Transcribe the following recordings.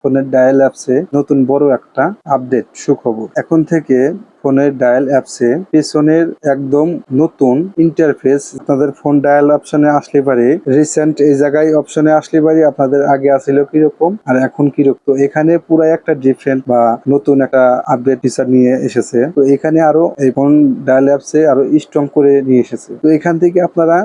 ফোনের ডায়াল অ্যাপসে নতুন বড় একটা আপডেট সুখবর। এখন থেকে ফোনের ডায়াল অ্যাপসে পেছনের একদম নতুন ইন্টারফেস আপনাদের ফোন ডায়াল অপশনে আসলে পারে। রিসেন্ট এই জায়গায় অপশনে আসলে পারে, আপনাদের আগে আসছিল কীরকম, আর এখন কীরকম। তো এখানে পুরো একটা ডিফারেন্ট বা নতুন একটা আপডেট ফিচার নিয়ে এসেছে। তো এখানে আরও এই ফোন ডায়াল অ্যাপসে আরও স্ট্রং করে নিয়ে এসেছে। তো এখান থেকে আপনারা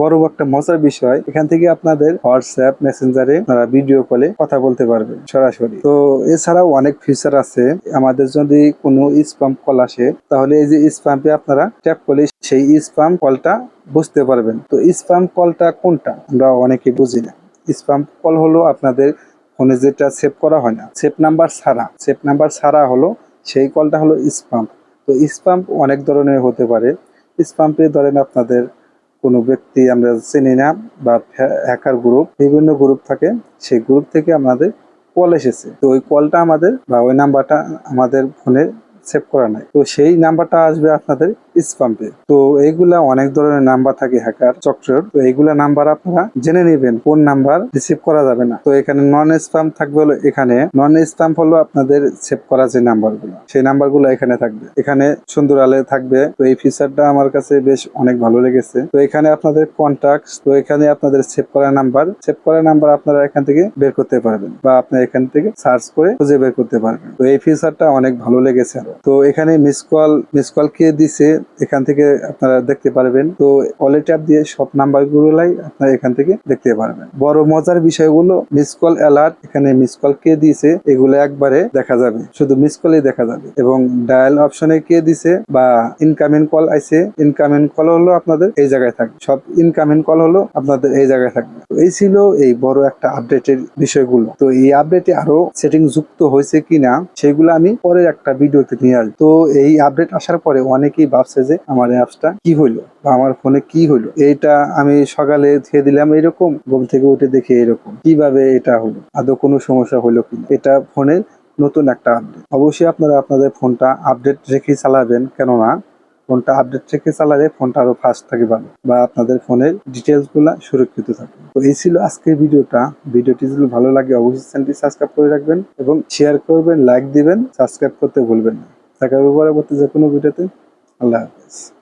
বড় একটা মজার বিষয়, এখান থেকে আপনাদের হোয়াটসঅ্যাপ মেসেঞ্জারে আপনারা ভিডিও কলে কথা বলতে পারবেন সরাসরি। তো এছাড়াও অনেক ফিচার আছে। আমাদের যদি কোনো স্পাম কল আসে, তাহলে এই যে স্পাম্পে আপনারা ট্যাপ করলে সেই স্পাম কলটা বুঝতে পারবেন। তো স্পাম কলটা কোনটা? আমরা অনেকে বুঝি না। স্পাম কল হলো আপনাদের ফোনে যেটা সেভ করা হয় না। সেভ নাম্বার ছাড়া। সেভ নাম্বার ছাড়া হলো সেই কলটা হলো স্পাম তো স্পাম্প অনেক ধরনের হতে পারে। স্পাম্পে ধরেন আপনাদের কোনো ব্যক্তি আমরা চিনি না বা হ্যাকার গ্রুপ বিভিন্ন গ্রুপ থাকে, সেই গ্রুপ থেকে আমাদের কল এসেছে। তো ওই কলটা আমাদের বা ওই নাম্বারটা আমাদের ফোনে সেভ করা নাই। তো সেই নাম্বারটা আসবে আপনাদের স্পাম্পে তো এইগুলা অনেক ধরনের নাম্বার থাকে হ্যাকার চক্রের। তো এইগুলা নাম্বার আপনারা জেনে নেবেন কোন নাম্বার রিসিভ করা যাবে না। তো এখানে নন স্পাম থাকবে হলো এখানে। নন স্পাম হলো আপনাদের সেভ করা যে নাম্বারগুলো, সেই নাম্বারগুলো এখানে থাকবে। এখানে সুন্দর আলে থাকবে। তো এই ফিচারটা আমার কাছে বেশ অনেক ভালো লেগেছে। তো এখানে আপনাদের কন্ট্যাক্ট তো এখানে আপনাদের সেভ করা নাম্বার। সেভ করা নাম্বার আপনারা এখান থেকে বের করতে পারবেন বা আপনার এখান থেকে সার্চ করে খুঁজে বের করতে পারবেন। তো এই ফিচারটা অনেক ভালো লেগেছে আমার। তো এখানে মিস কল মিস কল কে দিছে, এখান থেকে আপনারা দেখতে পারবেন। তো অলে ট্যাপ দিয়ে সব নাম্বার গুলোলাই আপনারা এখান থেকে দেখতে পারবেন। বড় মজার বিষয়গুলো মিস কল অ্যালার্ট এখানে মিস কল কে দিছে, এগুলো একবারে দেখা যাবে। শুধু মিস কলই দেখা যাবে। এবং ডায়াল অপশনে কে দিছে, বা ইনকামিং কল আইছে ইনকামিং কল হলো আপনাদের এই জায়গায় থাকবে। সব ইনকামিং কল হলো আপনাদের এই জায়গায় থাকবে। এই ছিল এই বড় একটা আপডেটের বিষয়গুলো। তো এই আপডেটে আরও সেটিং যুক্ত হয়েছে কিনা, সেগুলো আমি পরের একটা ভিডিওতে নিয়ে আসবে। তো এই আপডেট আসার পরে অনেকেই ভাবছে যে আমার অ্যাপসটা কি হইল বা আমার ফোনে কি হইল? এইটা আমি সকালে ধুয়ে দিলাম এরকম, ঘুম থেকে উঠে দেখি এরকম। কীভাবে এটা হলো? আদৌ কোনো সমস্যা হলো কি এটা ফোনের নতুন একটা আপডেট অবশ্যই আপনারা আপনাদের ফোনটা আপডেট রেখে চালাবেন, কেননা ফোনটা আপডেট রেখে চালালে ফোনটা আরও ফাস্ট থাকে ভালো, বা আপনাদের ফোনের ডিটেলসগুলা সুরক্ষিত থাকে। তো এই ছিল আজকের ভিডিওটা। ভিডিওটি যদি ভালো লাগে, অবশ্যই চ্যানেলটি সাবস্ক্রাইব করে রাখবেন এবং শেয়ার করবেন লাইক দিবেন সাবস্ক্রাইব করতে ভুলবেন না। দেখা হবে পরবর্তী যে কোনো ভিডিওতে। আল্লাহ হাফেজ।